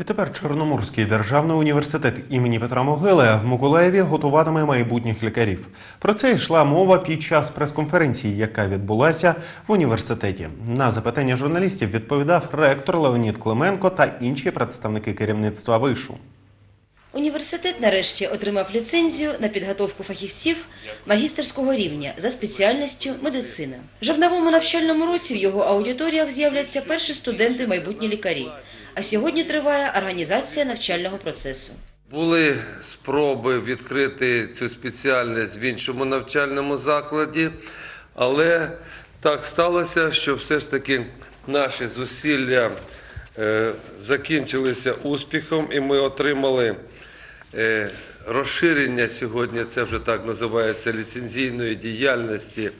Відтепер Чорноморський державний університет імені Петра Могили в Миколаєві готуватиме майбутніх лікарів. Про це йшла мова під час прес-конференції, яка відбулася в університеті. На запитання журналістів відповідав ректор Леонід Клименко та інші представники керівництва вишу. Університет нарешті отримав ліцензію на підготовку фахівців магістерського рівня за спеціальністю медицина. Вже в новому навчальному році в його аудиторіях з'являться перші студенти майбутні лікарі. А сьогодні триває організація навчального процесу. Були спроби відкрити цю спеціальність в іншому навчальному закладі, але так сталося, що все ж таки наші зусилля закінчилися успіхом, і ми отримали е, розширення сьогодні, це вже так називається, ліцензійної діяльності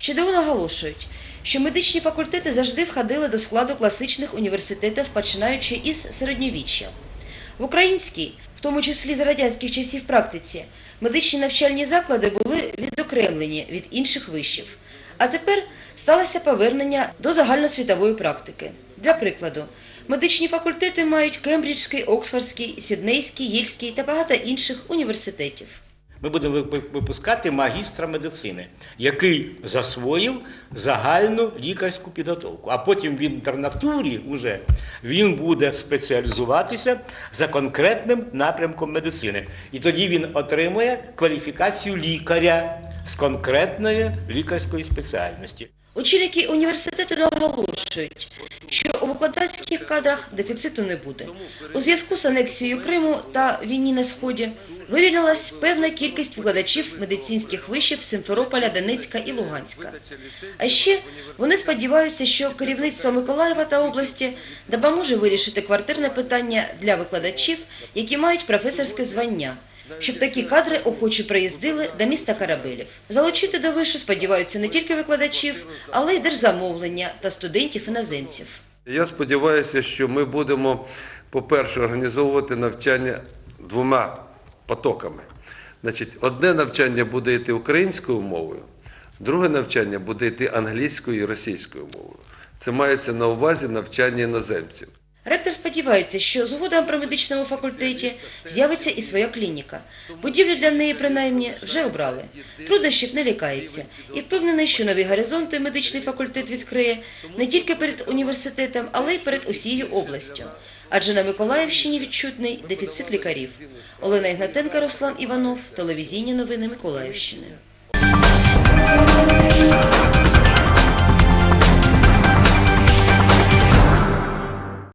В наголошують, що медичні факультети завжди входили до складу класичних університетів, починаючи із середньовіччя. В українській, в тому числі з радянських часів практиці, медичні навчальні заклади були відокремлені від інших вишів. А тепер сталося повернення до загальносвітової практики. Для прикладу, медичні факультети мають Кембриджський, Оксфордський, Сіднейський, Єльський та багато інших університетів. Ми будемо випускати магістра медицини, який засвоїв загальну лікарську підготовку. А потім в інтернатурі вже він буде спеціалізуватися за конкретним напрямком медицини. І тоді він отримує кваліфікацію лікаря з конкретної лікарської спеціальності. Очільники університету наголошують, що у викладацьких кадрах дефіциту не буде. У зв'язку з анексією Криму та війні на сході вивільнилась певна кількість викладачів медицинських вишів Симферополя, Донецька і Луганська. А ще вони сподіваються, що керівництво Миколаєва та області допоможе вирішити квартирне питання для викладачів, які мають професорське звання щоб такі кадри охоче приїздили до міста Карабелів. Залучити до вишу сподіваються не тільки викладачів, але й держзамовлення та студентів-іноземців. Я сподіваюся, що ми будемо, по-перше, організовувати навчання двома потоками. Значить, одне навчання буде йти українською мовою, друге навчання буде йти англійською і російською мовою. Це мається на увазі навчання іноземців. Ректор сподівається, що згодом при медичному факультеті з'явиться і своя клініка. Будівлю для неї принаймні вже обрали. Труднощів не лякається і впевнений, що нові горизонти медичний факультет відкриє не тільки перед університетом, але й перед усією областю. Адже на Миколаївщині відчутний дефіцит лікарів. Олена Ігнатенка, Руслан Іванов, телевізійні новини Миколаївщини.